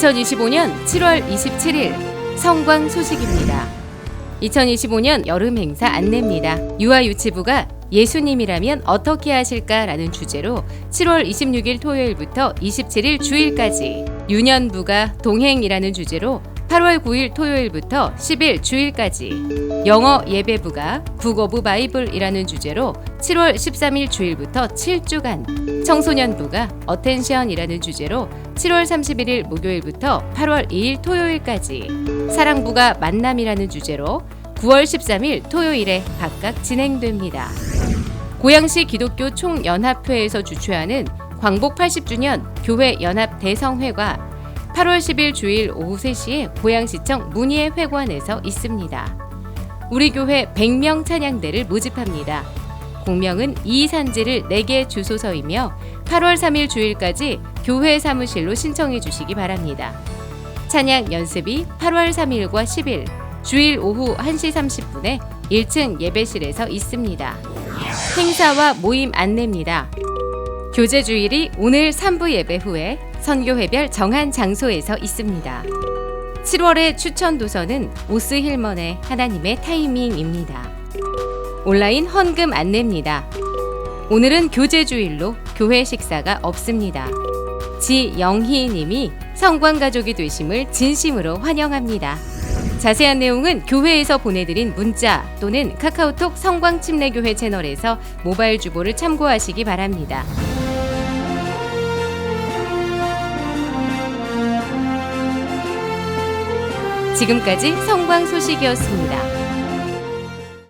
2025년 7월 27일 성광 소식입니다. 2025년 여름 행사 안내입니다. 유아유치부가 예수님이라면 어떻게 하실까라는 주제로 7월 26일 토요일부터 27일 주일까지 유년부가 동행이라는 주제로 8월 9일 토요일부터 10일 주일까지 영어 예배부가 국어부 바이블이라는 주제로 7월 13일 주일부터 7주간 청소년부가 어텐션이라는 주제로 7월 31일 목요일부터 8월 2일 토요일까지 사랑부가 만남이라는 주제로 9월 13일 토요일에 각각 진행됩니다. 고양시 기독교 총연합회에서 주최하는 광복 80주년 교회 연합 대성회가 8월 10일 주일 오후 3시에 고양시청 문희회 회관에서 있습니다. 우리 교회 100명 찬양대를 모집합니다. 공명은 이 산지를 4개 주소서이며 8월 3일 주일까지 교회 사무실로 신청해 주시기 바랍니다. 찬양 연습이 8월 3일과 10일 주일 오후 1시 30분에 1층 예배실에서 있습니다. 행사와 모임 안내입니다. 교제 주일이 오늘 3부 예배 후에 선교회별 정한 장소에서 있습니다. 7월의 추천 도서는 오스 힐먼의 하나님의 타이밍입니다. 온라인 헌금 안내입니다. 오늘은 교제 주일로 교회 식사가 없습니다. 지영희 님이 성관 가족이 되심을 진심으로 환영합니다. 자세한 내용은 교회에서 보내드린 문자 또는 카카오톡 성광 침례교회 채널에서 모바일 주보를 참고하시기 바랍니다. 지금까지 성광 소식이었습니다.